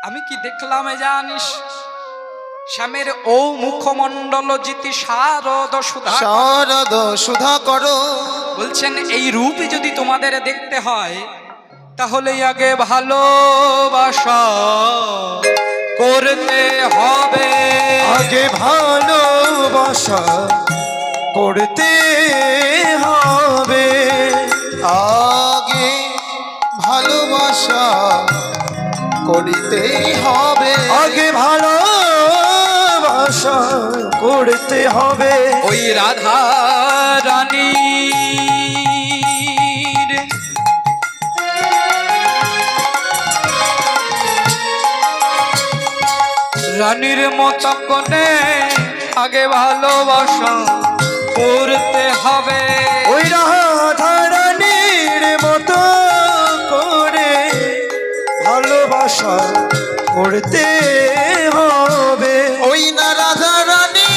আমি কি দেখলাম জানিস? শ্যামের ও মুখমণ্ডল জিতি শারদ সুধা শারদ সুধা করো বলছেন এই রূপ যদি তোমাদের দেখতে হয় তাহলে আগে ভালোবাসা করতে হবে। আগে ভালোবাসা করতে হবে। আগে ভালোবাসা করিতে হবে। আগে ভালোবাসা করতে হবে। ওই রাধা রানী রানীর মত কোনে আগে ভালোবাসা করতে হবে। ওই রাধারানীর ভালোবাসা করতে হবে। ওই না রাধারানী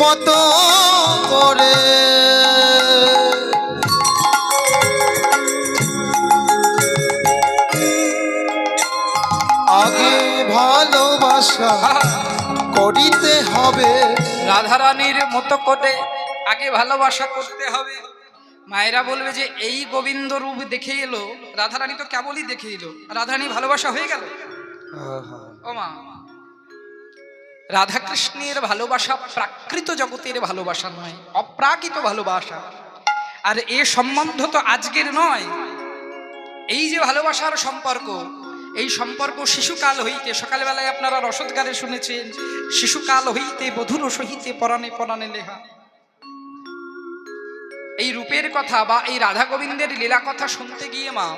মতো করে। আগে ভালোবাসা করিতে হবে। রাধারানীর মতো করে আগে ভালোবাসা করতে হবে। মায়েরা বলবে যে এই গোবিন্দ রূপ দেখে এলো রাধারানী তো কেবলই দেখে এলো। রাধারানী ভালোবাসা হয়ে গেল? ও মা। রাধাকৃষ্ণের ভালোবাসা প্রাকৃত জগতের ভালোবাসা নয় অপ্রাকৃত ভালোবাসা। আর এ সম্বন্ধ তো আজকের নয়। এই যে ভালোবাসার সম্পর্ক এই সম্পর্ক শিশুকাল হইতে, সকালবেলায় আপনারা রসদগারে শুনেছেন, শিশুকাল হইতে, বধুর সহিতে পরাণে পরাণে লেহা এই রূপের কথা বা এই রাধা গোবিন্দের লীলা কথা শুনতে গিয়ে, মা,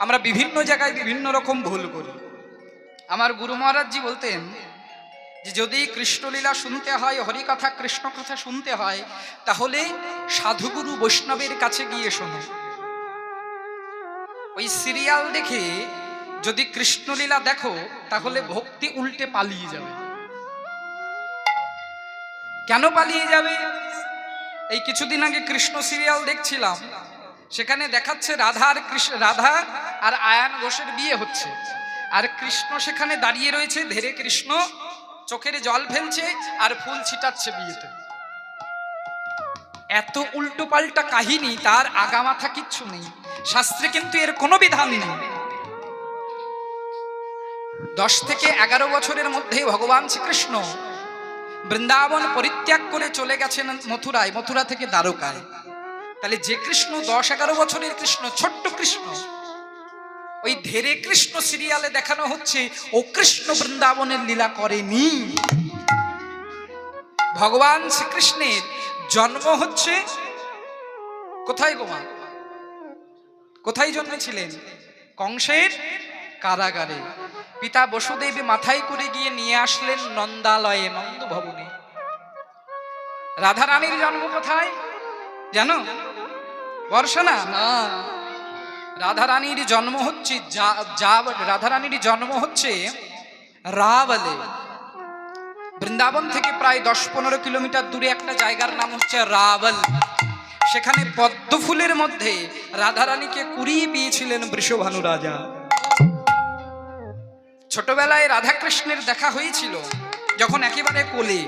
আমরা বিভিন্ন জায়গায় বিভিন্ন রকম ভুল করি। আমার গুরু মহারাজজি বলতেন যে, যদি কৃষ্ণলীলা শুনতে হয়, হরিকথা কৃষ্ণ কথা শুনতে হয়, তাহলে সাধুগুরু বৈষ্ণবের কাছে গিয়ে শোনো। ওই সিরিয়াল দেখে যদি কৃষ্ণলীলা দেখো, তাহলে ভক্তি উল্টে পালিয়ে যাবে। কেন পালিয়ে যাবে? এই কিছুদিন আগে কৃষ্ণ সিরিয়াল দেখছিলাম, সেখানে দেখাচ্ছে রাধা আর কৃষ্ণ রাধা আর আয়ান ঘোষের বিয়ে হচ্ছে। আর কৃষ্ণ সেখানে দাঁড়িয়ে রয়েছে, ধেরে কৃষ্ণ চোখের জল ফেলছে আর ফুল ছিটাচ্ছে বিয়েতে। এত উল্টো পাল্টা কাহিনী, তার আগামাথা কিচ্ছু নেই। শাস্ত্রে কিন্তু এর কোনো বিধান নেই। দশ থেকে এগারো বছরের মধ্যে ভগবান শ্রীকৃষ্ণ বৃন্দাবন পরিত্যাগ করে চলে গেছেন মথুরায়, মথুরা থেকে দ্বারকায়। তাহলে যে কৃষ্ণ দশ এগারো বছরের কৃষ্ণ, ছোট্ট কৃষ্ণ, ওই ধেরে কৃষ্ণ সিরিয়ালে দেখানো হচ্ছে, ও কৃষ্ণ বৃন্দাবনের লীলা করেনি। ভগবান শ্রীকৃষ্ণের জন্ম হচ্ছে কোথায় গোমা কোথায় জন্মেছিলেন? কংসের কারাগারে। পিতা বসুদেব মাথায় করে গিয়ে নিয়ে আসলেন নন্দালয়ে নন্দ ভবনে রাধারানীর জন্ম কোথায়? জানো? বর্ষা না। না রাধারানীর জন্ম হচ্ছে রাধারানীর জন্ম হচ্ছে রাবলে। বৃন্দাবন থেকে প্রায় দশ পনেরো কিলোমিটার দূরে একটা জায়গার নাম হচ্ছে রাবল। সেখানে পদ্ম ফুলের মধ্যে রাধারানীকে কুড়িয়ে পেয়েছিলেন বৃষভানু রাজা। ছোটবেলায় রাধাকৃষ্ণের দেখা হয়েছিল, যখন একেবারে কোলে।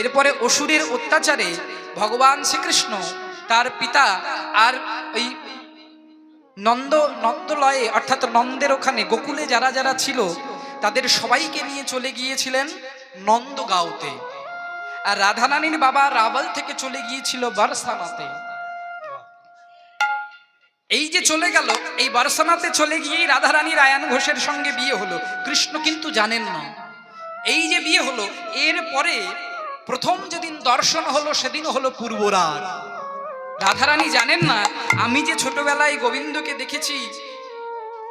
এরপরে অসুরের অত্যাচারে ভগবান শ্রীকৃষ্ণ তার পিতা আর ওই নন্দ, নন্দলয়ে, অর্থাৎ নন্দের ওখানে গোকুলে যারা যারা ছিল, তাদের সবাইকে নিয়ে চলে গিয়েছিলেন নন্দগাঁওতে। আর রাধারানীর বাবা রাবল থেকে চলে গিয়েছিল বারসানাতে। এই যে চলে গেল, এই বারসানাতে চলে গিয়েই রাধারানীর আয়ান ঘোষের সঙ্গে বিয়ে হলো। কৃষ্ণ কিন্তু জানেন না। এই যে বিয়ে হলো, এর পরে প্রথম যেদিন দর্শন হলো, সেদিন হলো পূর্বরাত। রাধারানী জানেন না, আমি যে ছোটবেলায় গোবিন্দকে দেখেছি,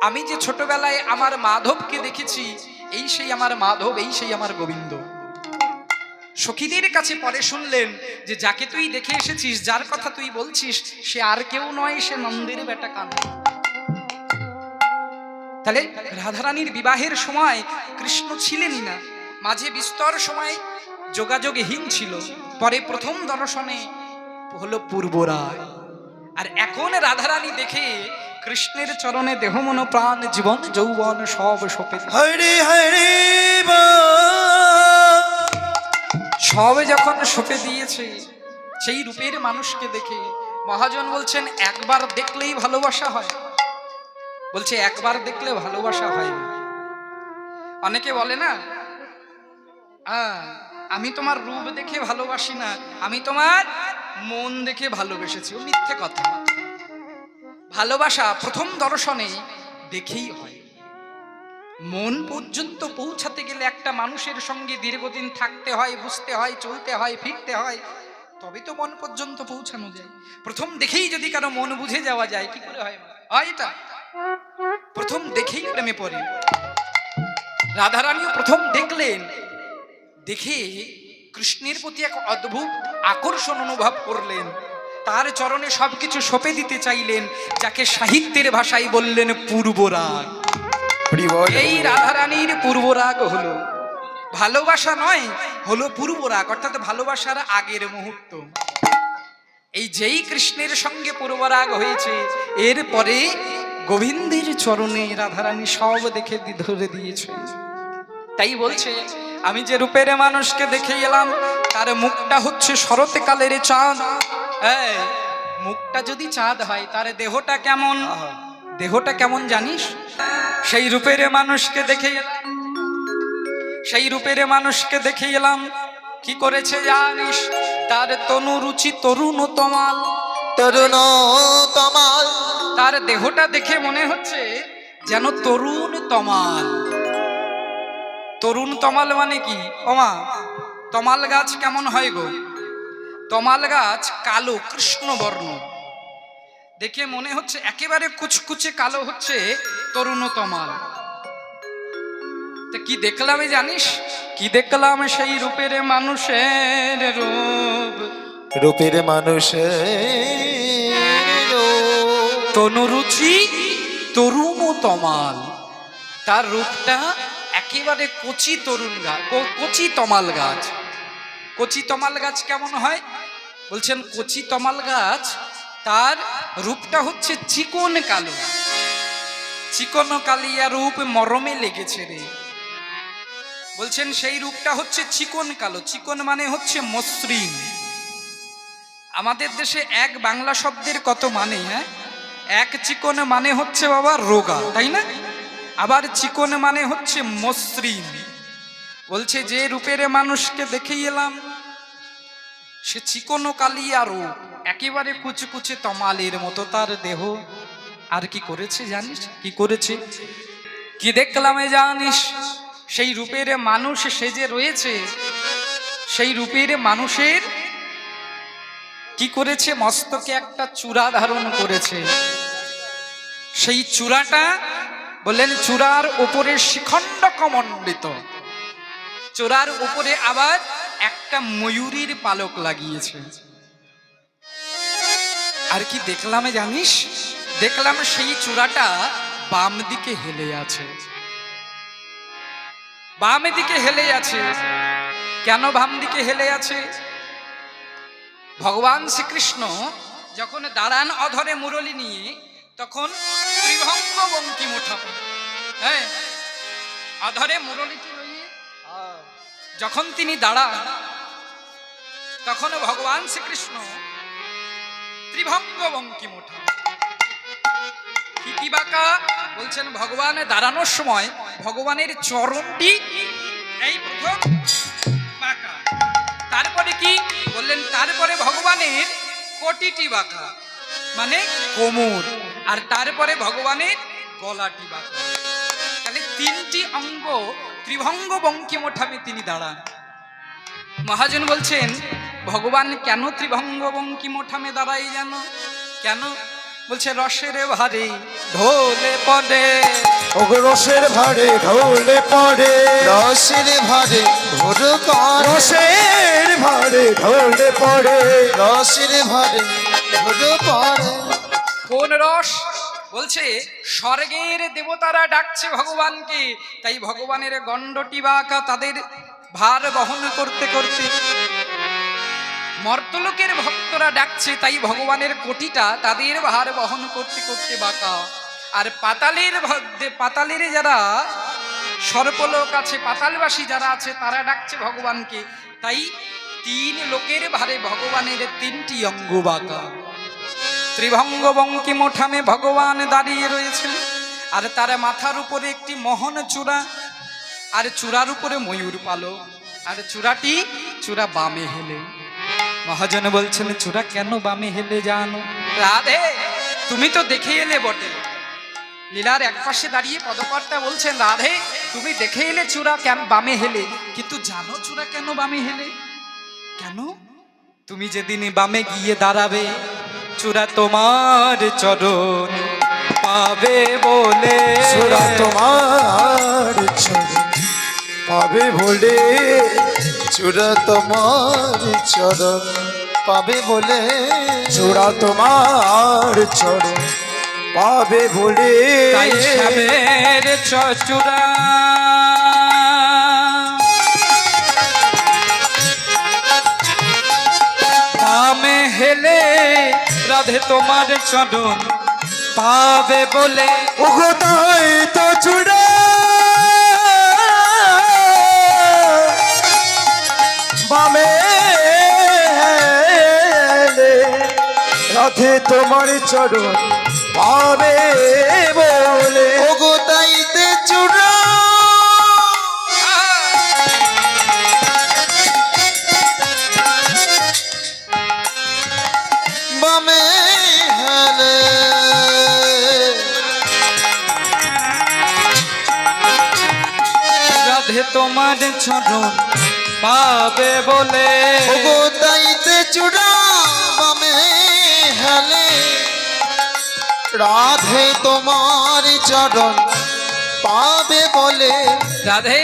আমি যে ছোটবেলায় আমার মাধবকে দেখেছি, এই সেই আমার মাধব, এই সেই আমার গোবিন্দ। সখীদের কাছে পরে শুনলেন যে যাকে তুই দেখে এসেছিস, যার কথা তুই বলছিস, সে আর কেউ নয়, সে নন্দের বেটা কানা। তাহলে রাধারানীর বিবাহের সময় কৃষ্ণ ছিলেনই না। মাঝে বিস্তর সময় যোগাযোগহীন ছিল। পরে প্রথম দর্শনে হলো পূর্বরায়। আর এখন রাধারানী দেখে কৃষ্ণের চরণে দেহ মন প্রাণ জীবন, যৌবন সব সপে। হরে হরে সব যখন সপে দিয়েছে, সেই রূপের মানুষকে দেখে মহাজন বলছেন, একবার দেখলেই ভালোবাসা হয়। বলছে, একবার দেখলে ভালোবাসা হয়। অনেকে বলে না আমি তোমার রূপ দেখে ভালোবাসি না, আমি তোমার মন দেখে ভালোবেসেছি। ও মিথ্যে কথা। ভালোবাসা প্রথম দর্শনে দেখেই হয়। মন পর্যন্ত পৌঁছাতে গেলে একটা মানুষের সঙ্গে দীর্ঘদিন থাকতে হয়, বুঝতে হয়, চলতে হয়, ফিরতে হয়, তবে তো মন পর্যন্ত পৌঁছানো যায়। প্রথম দেখেই যদি কারও মন বুঝে যাওয়া যায়, কি করে হয়? এটা? প্রথম দেখেই প্রেমে পড়ে। রাধারানীও প্রথম দেখলেন, দেখে কৃষ্ণের প্রতি এক অদ্ভুত আকর্ষণ অনুভব করলেন। তার চরণে সবকিছু সঁপে দিতে চাইলেন, যাকে সাহিত্যের ভাষায় বললেন পূর্বরাগ। এই রাধারানীর পূর্বরাগ হলো। ভালোবাসা নয়, হলো পূর্বরাগ, অর্থাৎ ভালোবাসার আগের মুহূর্ত। এই যেই কৃষ্ণের সঙ্গে পূর্বরাগ হয়েছে এরপরে গোবিন্দের চরণে রাধারানী সব দেখে ধরে দিয়েছে। তাই বলছে, আমি যে রূপের মানুষকে দেখে এলাম, তার মুখটা হচ্ছে শরৎকালের চাঁদ। হ্যাঁ মুখটা যদি চাঁদ হয়, তার দেহটা কেমন? দেহটা কেমন জানিস? সেই রূপের মানুষকে দেখে এলাম। সেই রূপের মানুষকে দেখে এলাম। কি করেছে জানিস? তার তনু রুচি তরুণ তমাল তরুণ তমাল তার দেহটা দেখে মনে হচ্ছে যেন তরুণ তমাল তরুণ তমাল মানে কি? ওমা তমাল গাছ কেমন হয় গো? তমাল গাছ কালো কৃষ্ণ বর্ণ দেখে মনে হচ্ছে একেবারে কুচকুচে কালো হচ্ছে তরুণ তমাল তা কি দেখলাম জানিস? কি দেখলাম সেই রূপের মানুষের রূপ? রূপের মানুষ তনুরুচি তরুণ তমাল তার রূপটা একেবারে কচি তরুণ গাছ কচি তমাল গাছ। কচি তমাল গাছ কেমন হয়? বলছেন কচি তমাল গাছ তার রূপটা হচ্ছে চিকন কালো। চিকন কালিয়া রূপ মরমে লেগেছে রে। বলছেন সেই রূপটা হচ্ছে চিকন কালো। চিকন মানে হচ্ছে মসৃণ। আমাদের দেশে এক বাংলা শব্দের কত মানে হ্যাঁ এক চিকন মানে হচ্ছে বাবা রোগা, তাই না? আবার চিকন মানে হচ্ছে মসৃণ। বলছে যে রূপের মানুষকে দেখেই এলাম, সে চিকন কালিয়া রূপ। একেবারে কুচকুচে তমালের মতো তার দেহ। আর কি করেছে জানিস? কি করেছে? কি দেখলামে জানিস? সেই রূপের মানুষ সে যে রয়েছে, সেই রূপের মানুষের কি করেছে? মস্তকে একটা চূড়া ধারণ করেছে। সেই চূড়াটা বললেন, চূড়ার উপরে শিখণ্ড কমণ্ডিত। চূড়ার উপরে আবার একটা ময়ূরীর পালক লাগিয়েছে। আর কি দেখলাম জানিস? দেখলাম সেই চূড়াটা বাম দিকে হেলে আছে। বাম দিকে হেলে আছে। কেন বাম দিকে হেলে আছে? ভগবান শ্রীকৃষ্ণ যখন দাঁড়ান অধরে মুরলি নিয়ে, তখন ত্রিভঙ্গ বঙ্কিম উঠাবে হ্যাঁ অধরে মুরলিটি যখন তিনি দাঁড়ান, তখন ভগবান শ্রীকৃষ্ণ ত্রিভঙ্গ বঙ্কিম উঠান বাঁকা বলছেন ভগবান, দাঁড়ানোর সময় ভগবানের চরণটি এই প্রথম বাঁকা। তারপরে কি? বললেন, তারপরে ভগবানের কোটিটি বাঁকা মানে কোমর। আর তারপরে ভগবানের গলাটি বাঁকা। তাহলে তিনটি অঙ্গ ত্রিভঙ্গ বঙ্কিমঠামে তিনি দাঁড়ান। মহাজন বলছেন ভগবান কেন ত্রিভঙ্গ বঙ্কি বঙ্কিমঠামে দাঁড়াই যেন? কেন? বলছে রসের ভারে ঢোলে পড়ে। ওগো রসের ভারে ঢোলে পড়ে। রসের ভারে ঢোল পড়ে রসের ভারে ঢোলে পড়ে। রসের ভারে ঢোল পড়ে কোন রস? বলছে স্বর্গের দেবতারা ডাকছে ভগবানকে। তাই ভগবানের গণ্ডটি বাঁকা তাদের ভার বহন করতে করতে মর্তলোকের ভক্তরা ডাকছে, তাই ভগবানের কোটিটা তাদের ভার বহন করতে করতে বাঁকা। আর পাতালের পাতালের যারা সর্পলোক আছে, পাতালবাসী যারা আছে, তারা ডাকছে ভগবানকে। তাই তিন লোকের ভারে ভগবানের তিনটি অঙ্গ বাঁকা। ত্রিভঙ্গ বঙ্কি মোঠামে ভগবান দাঁড়িয়ে রয়েছেন, আর তার মাথার উপরে একটি মোহন চূড়া, আর চূড়ার উপরে ময়ূর পালক। আর চূড়াটি, চূড়া বামে হেলে। মহাজন বলছেন চূড়া কেন বামে হেলে জানো রাধে তুমি তো দেখে এলে বটে। লীলার এক পাশে দাঁড়িয়ে পদকর্তা বলছেন রাধে তুমি দেখে এলে চূড়া কেন বামে হেলে? কিন্তু জানো চূড়া কেন বামে হেলে? কেন? তুমি যেদিন বামে গিয়ে দাঁড়াবে চূড়া তোমার চরণ পাবে বলে। সুরা তোমার চরণ পাবে বলে। চূড়া তোমার চরণ পাবে বলে চূড়া তোমার চরণ পাবে বলে। চূড়া। বামে হেলে রাধে তোমার চরণ পাবে বলে। ওগো তাই তো চূড়া। রাধে তোমার চরণ পাবে বলে। ওগো তাইতে চূড়া। তোমার চরণ পাবে বলে। ওগো রাধে তোমার চরণ পাবে বলে। রাধে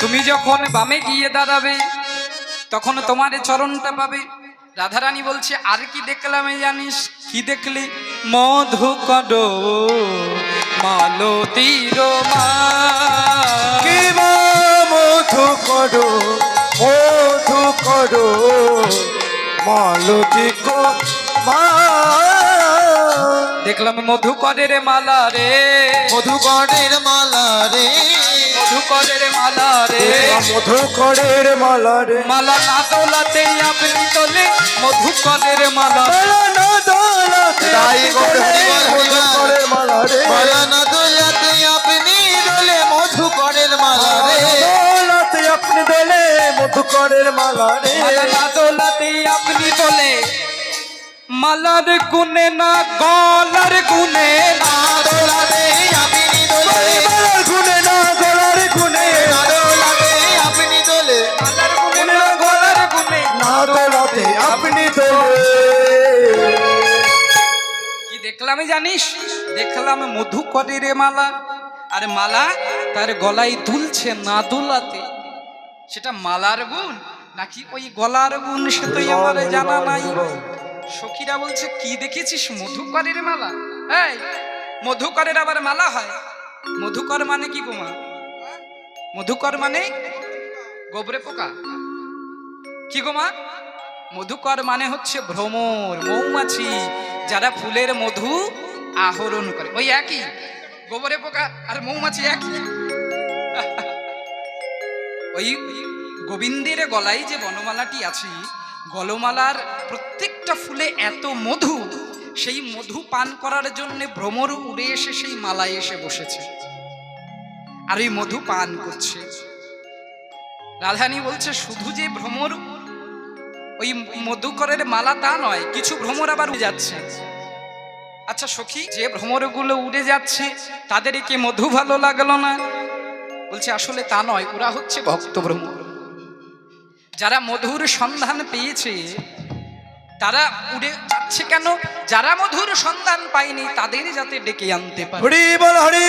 তুমি যখন বামে গিয়ে দাঁড়াবে তখন তোমার চরণটা পাবে। রাধারানী বলছে আর কি দেখলাম জানিস? কি দেখলি? মধু কড মালতীর মধু করো মধু করো মালতী মা দেখলাম মধু করের মালা রে। মধুকরের মালা রে। মধু করের মালা রে। মধুকরের মালা রে। মালা না তোলাতে আপনি তোলে মধু করের মালা মালা না দোলাতে তাই। মধুকরের মালা রে। মালা না দোলাতে আপনি দোলে মধুকরের মালা রে। দোলাতে আপনি দোলে মধুকরের মালা রে। মালা না দোলাতে আপনি তোলে মালার গুনে না গলার গুনে না না আপনি দোলে। মালার গুনে না গলার গুনে না। দোলাতে আপনি দোলে। মালার গুনে না গলার গুনে না দোলাতে আপনি দোলে। কি দেখলাম জানিস? দেখলাম মধু করের মালা। আর মালা তার গলায় দুলছে না দুলাতে। সেটা মালার গুণ? নাকি ওই গলার গুণ সে তো আমার জানা নাই। সখীরা বলছে, কি দেখেছিস? মধুকরের মালা? এই, মধুকরের আবার মালা হয়? মধুকর মানে কি গোমা? মধুকর মানে গোবরে পোকা। কি গোমা? মধুকর মানে হচ্ছে ভ্রমর, মৌমাছি, যারা ফুলের মধু আহরণ করে। ওই একই? গোবরে পোকা আর মৌমাছি একই? ওই গোবিন্দের গলায় যে বনমালাটি আছে গলমালার প্রত্যেকটা ফুলে এত মধু, সেই মধু পান করার জন্য ভ্রমর উড়ে এসে সেই মালায় এসে বসেছে। আর ওই মধু পান করছে। রাধানী বলছে, শুধু যে ভ্রমর, ওই মধুকরের মালা তা নয়, কিছু ভ্রমর আবার উড়ে যাচ্ছে। আচ্ছা সখী, যে ভ্রমরগুলো উড়ে যাচ্ছে তাদের কি মধু ভালো লাগল না? বলছে, আসলে তা নয়, ওরা হচ্ছে ভক্ত ভ্রমর। যারা মধুর সন্ধান পেয়েছে তারা উড়ে যাচ্ছে কেন? যারা মধুর সন্ধান পায়নি তাদের যাতে ডেকে আনতে পারে। হরি বল হরি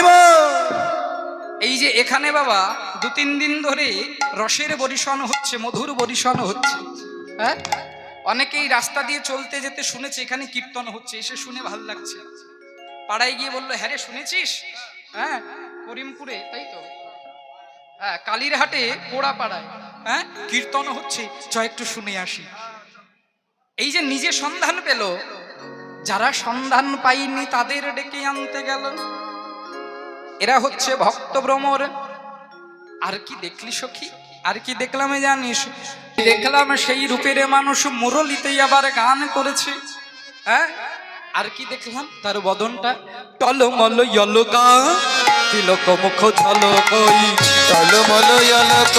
এই যে এখানে বাবা দু তিন দিন ধরে রসের বরিশন হচ্ছে মধুর বরিশন হচ্ছে। হ্যাঁ? অনেকেই রাস্তা দিয়ে চলতে যেতে শুনেছে এখানে কীর্তন হচ্ছে এসে শুনে ভালো লাগছে। পাড়ায় গিয়ে বলল হ্যাঁ রে শুনেছিস? হ্যাঁ করিমপুরে তাই তো? হ্যাঁ কালীরহাটে পোড়া পাড়ায় হ্যাঁ? কীর্তন হচ্ছে। চ একটু শুনে আসি। এই যে নিজে সন্ধান পেল, যারা সন্ধান পাইনি তাদের ডেকে আনতে গেল। এরা হচ্ছে ভক্ত ভ্রমর আর কি দেখলি সখী? আর কি দেখলাম জানিস? দেখলাম সেই রূপের মানুষ মুরলিতেই আবার গান করেছে। হ্যাঁ? আর কি দেখলাম? তার বদনটা। টলমল ইয়লকা তিলক মুখ ঝলকই টলমল ইয়লক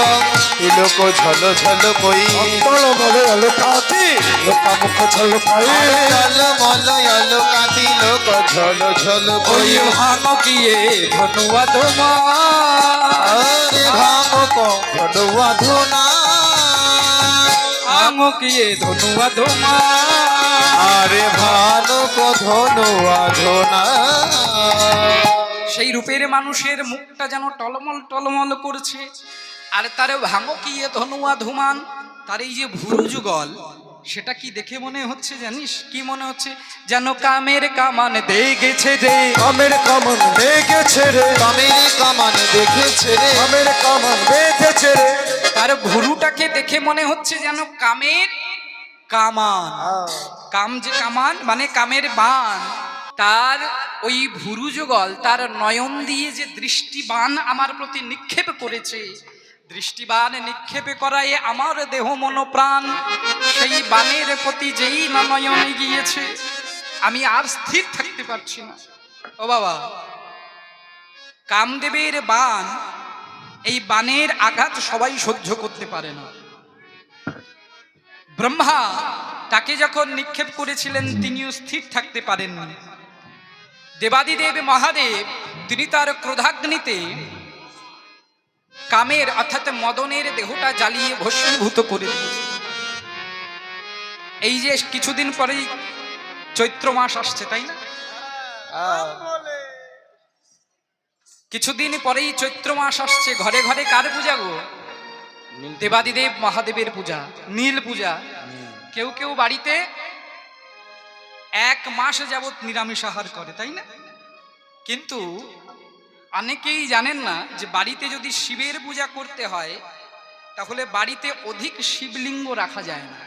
তিলক ঝল ঝল কই। অন্তর বলে আলো কাতি লোকা মুখ ছল পাই টলমল ইয়লক তিলক ঝল ঝল কই। ভাঙ কিয়ে ধনুয়া তোমা আরে ভাঙ কড়ুয়া ধুনা। ভাঙ কিয়ে ধনুয়া তোমা আরে ভালো ধনুয়া ধুনা। সেই মানুষের মুখটা যেন টলমল টলমল করছে। আর তার ভাঙো কি ধনুয়া ধুমান? তার এই যে ভুরু যুগল সেটা কি দেখে মনে হচ্ছে জানিস? কি মনে হচ্ছে? যেন কামের কামান দেখেছে রে। আমের কামান বেগেছে রে। কামের কামান দেখেছে রে। আমের কামান বেঁধেছে রে। তার ভুরুটাকে দেখে মনে হচ্ছে যেন কামের কামান। কাম যে কামান মানে কামের বান। তার ওই ভুরু যুগল তার নয়ন দিয়ে যে দৃষ্টিবান আমার প্রতি নিক্ষেপ করেছে, দৃষ্টিবান নিক্ষেপে করায় আমার দেহ মন প্রাণ, সেই বানের প্রতি যেই না নয়নে গিয়েছে, আমি আর স্থির থাকতে পারছি না। ও বাবা, কামদেবের বান, এই বানের আঘাত সবাই সহ্য করতে পারে না। ব্রহ্মা তাকে যখন নিক্ষেপ করেছিলেন, তিনিও স্থির থাকতে পারেন পারেননি। দেবাদিদেব মহাদেব তিনি তার ক্রোধাগ্নিতে কামের অর্থাৎ মদনের দেহটা জ্বালিয়ে ভস্মীভূত করে দিয়েছে। এই যে কিছুদিন পরেই চৈত্র মাস আসছে তাই না? কিছুদিন পরেই চৈত্র মাস আসছে ঘরে ঘরে কার পূজা গো? দেবাদিদেব মহাদেবের পূজা নীল পূজা। কেউ কেউ বাড়িতে মাস যাবৎ নিরামিষ আহার করে, তাই না? কিন্তু অনেকেই জানেন না যে বাড়িতে যদি শিবের পূজা করতে হয়, তাহলে বাড়িতে অধিক শিবলিঙ্গ রাখা যায় না।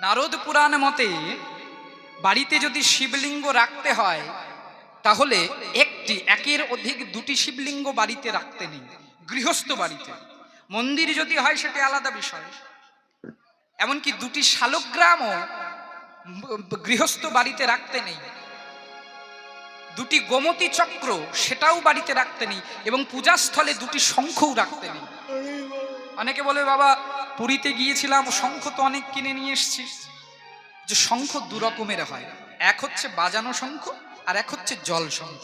নারদ পুরাণ মতে, বাড়িতে যদি শিবলিঙ্গ রাখতে হয়, তাহলে একটি, একের অধিক দুটি শিবলিঙ্গ বাড়িতে রাখতে নেই, গৃহস্থ বাড়িতে। মন্দির যদি হয়, সেটা আলাদা বিষয়। এমনকি দুটি শালগ্রামও গৃহস্থ বাড়িতে রাখতে নেই। দুটি গোমতী চক্র সেটাও বাড়িতে রাখতে নেই এবং পূজাস্থলে দুটি শঙ্খও রাখতে নেই। অনেকে বলে বাবা পুরীতে গিয়েছিলাম শঙ্খ তো অনেক কিনে নিয়ে এসছি। যে শঙ্খ দু রকমের হয়। এক হচ্ছে বাজানো শঙ্খ আর এক হচ্ছে জল শঙ্খ।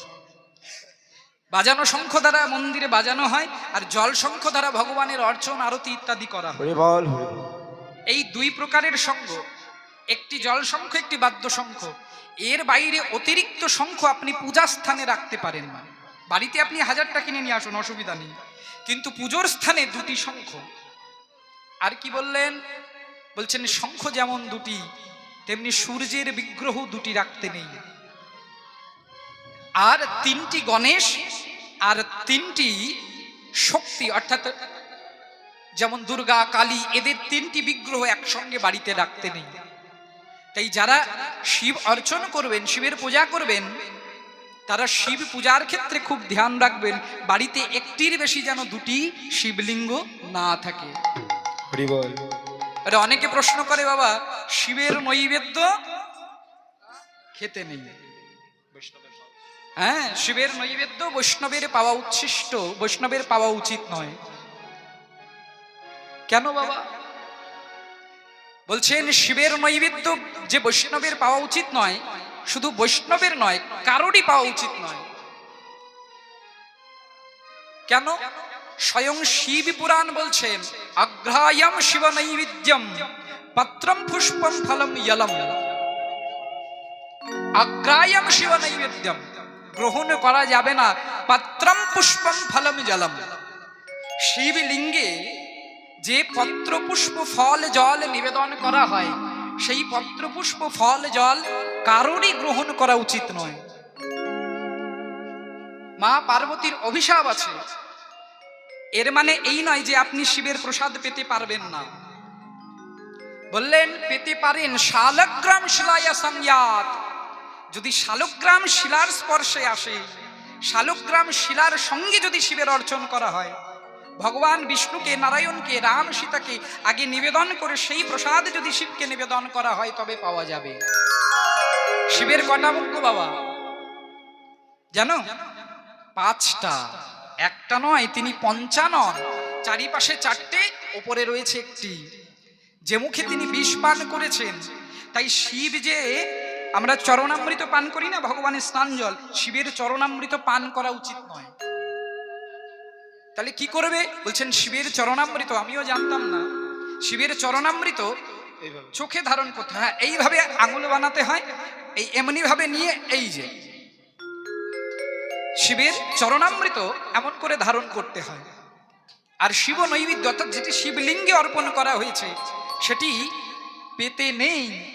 বাজানো শঙ্খ দ্বারা মন্দিরে বাজানো হয় আর জল শঙ্খ দ্বারা ভগবানের অর্চন আরতি ইত্যাদি করা হয়। এই দুই প্রকারের শঙ্খ একটি জল শঙ্খ একটি বাদ্য শঙ্খ এর বাইরে অতিরিক্ত শঙ্খ আপনি পূজা স্থানে রাখতে পারেন না। বাড়িতে আপনি হাজারটা কিনে নিয়ে আসুন, অসুবিধা নেই। কিন্তু পুজোর স্থানে দুটি শঙ্খ। আর কি বললেন? বলছেন, শঙ্খ যেমন দুটি, তেমনি সূর্যের বিগ্রহ দুটি রাখতে নেই। আর তিনটি গণেশ, আর তিনটি শক্তি, অর্থাৎ যেমন দুর্গা, কালী, এদের তিনটি বিগ্রহ একসঙ্গে বাড়িতে রাখতে নেই। তাই যারা শিব অর্চন করবেন শিবের পূজা করবেন তারা শিব পূজার ক্ষেত্রে খুব ধ্যান রাখবেন। বাড়িতে একটির বেশি যেন দুটি শিবলিঙ্গ না থাকে। আরে অনেকে প্রশ্ন করে বাবা শিবের নৈবেদ্য খেতে নেই। হ্যাঁ শিবের নৈবেদ্য বৈষ্ণবের পাওয়া উচ্ছিষ্ট বৈষ্ণবের পাওয়া উচিত নয়। কেন বাবা? বলছেন, শিবের নৈবেদ্য যে বৈষ্ণবের পাওয়া উচিত নয়, শুধু বৈষ্ণবের নয়, কারোরই পাওয়া উচিত নয়। কেন? স্বয়ং শিব পুরাণ বলছেন অগ্রায়াম শিব নৈবেদ্যম, পত্রম পুষ্পম ফলম ইয়লম অগ্রায়াম শিব নৈবেদ্যম, গ্রহণ করা যাবে না, পত্রম পুষ্পম ফলম জলম শিবলিঙ্গে যে পত্রপুষ্প ফল, জল নিবেদন করা হয়, সেই পত্রপুষ্প ফল, জল কারোরই গ্রহণ করা উচিত নয়। মা পার্বতীর অভিশাপ আছে। এর মানে এই নয় যে আপনি শিবের প্রসাদ পেতে পারবেন না। বললেন, পেতে পারেন শালগ্রাম শিলায়া সংজ্ঞাত যদি শালগ্রাম শিলার স্পর্শে আসে, শালগ্রাম শিলার সঙ্গে যদি শিবের অর্চন করা হয় ভগবান বিষ্ণুকে, নারায়ণকে, রাম সীতাকে আগে নিবেদন করে সেই প্রসাদ যদি শিবকে নিবেদন করা হয় তবে পাওয়া যাবে। শিবের কটা মুখ গো বাবা? জানো? পাঁচটা। একটা নয়, তিনি পঞ্চানন চারিপাশে চারটে, ওপরে রয়েছে একটি। যে মুখে তিনি বিষ পান করেছেন, তাই শিব যে আমরা চরণামৃত পান করি না, ভগবানের স্নান জল, শিবের চরণামৃত পান করা উচিত নয়। তাহলে কি করবে? বলছেন শিবের চরণামৃত। আমিও জানতাম না। শিবের চরণামৃত চোখে ধারণ করতে হয়। হ্যাঁ এইভাবে আঙুল বানাতে হয়। এই এমনি ভাবে নিয়ে এই যে। শিবের চরণামৃত এমন করে ধারণ করতে হয়। আর শিব নৈবেদ্য অর্থাৎ যেটি শিবলিঙ্গে অর্পণ করা হয়েছে সেটি পেতে নেই।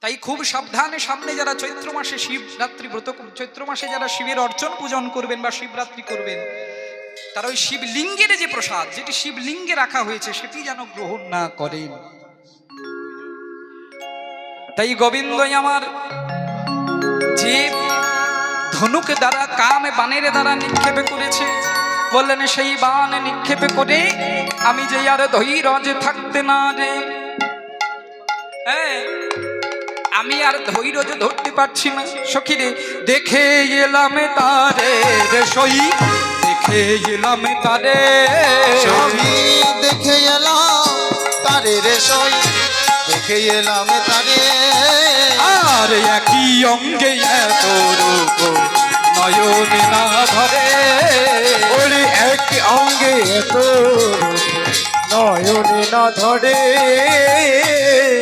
তাই খুব সাবধানে সামনে যারা চৈত্র মাসে শিবরাত্রি ব্রত চৈত্র মাসে যারা শিবের অর্চন পূজন করবেন বা শিবরাত্রি করবেন তারা ওই শিবলিঙ্গের যে প্রসাদ, যেটি শিবলিঙ্গে রাখা হয়েছে, সেটি যেন গ্রহণ না করেন। তাই গোবিন্দই আমার যে ধনুক দ্বারা, কাম বানের দ্বারা নিক্ষেপে করেছে। বললেন, সেই বান নিক্ষেপে করে আমি যে আর ধৈর্য থাকতে না রে। হ্যাঁ আমি আর ধৈর্য ধরতে পারছি না। সখিরে, দেখে এলাম তারে সই। দেখে এলাম তারে। সবই দেখে এলাম তারে রে সই দেখে এলাম তারে। আর একই অঙ্গে এত রূপ নয়নে না ধরে। ওরে এক অঙ্গে এত নয়নে না ধরে।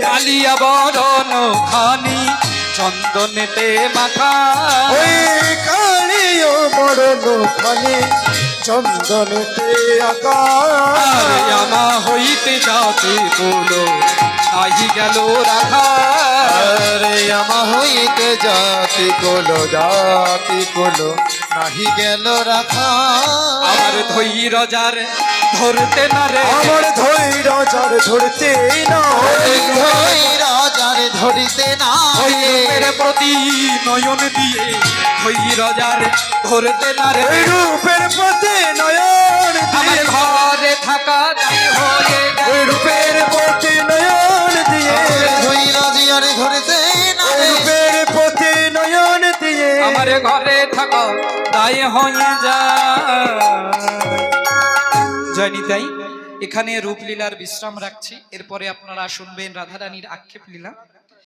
কালিয়া বরণ খানি চন্দনেতে মাখা। ওই কালিও মরণ খানি চন্দনেতে আমা হইতে যাতে বলো নাহি গেল রাখা আরে আমা হইতে জাতি কোলো জাতি কোলো নাহি গেল রাখা আমার ধৈর্য যার ধরতে না রে। আমার ধৈর্য যার ধরতে না ওই রাজার ধরিতে না প্রতি নয়ন দিয়ে ধৈর্য যার ধরতে না রে। রূপের পথে নয়ন আমার ঘরে থাকা দায় হয়ে রূপের পথে নয়ন দিয়ে। ধই রাজিয়ার ধরিতে না রূপের পথে নয়ন দিয়ে। আমার ঘরে থাকা দায় হয়ে যায় জানি তাই এখানে রূপলীলার বিশ্রাম রাখছি। এরপরে আপনারা শুনবেন রাধারানীর আক্ষেপ লীলা।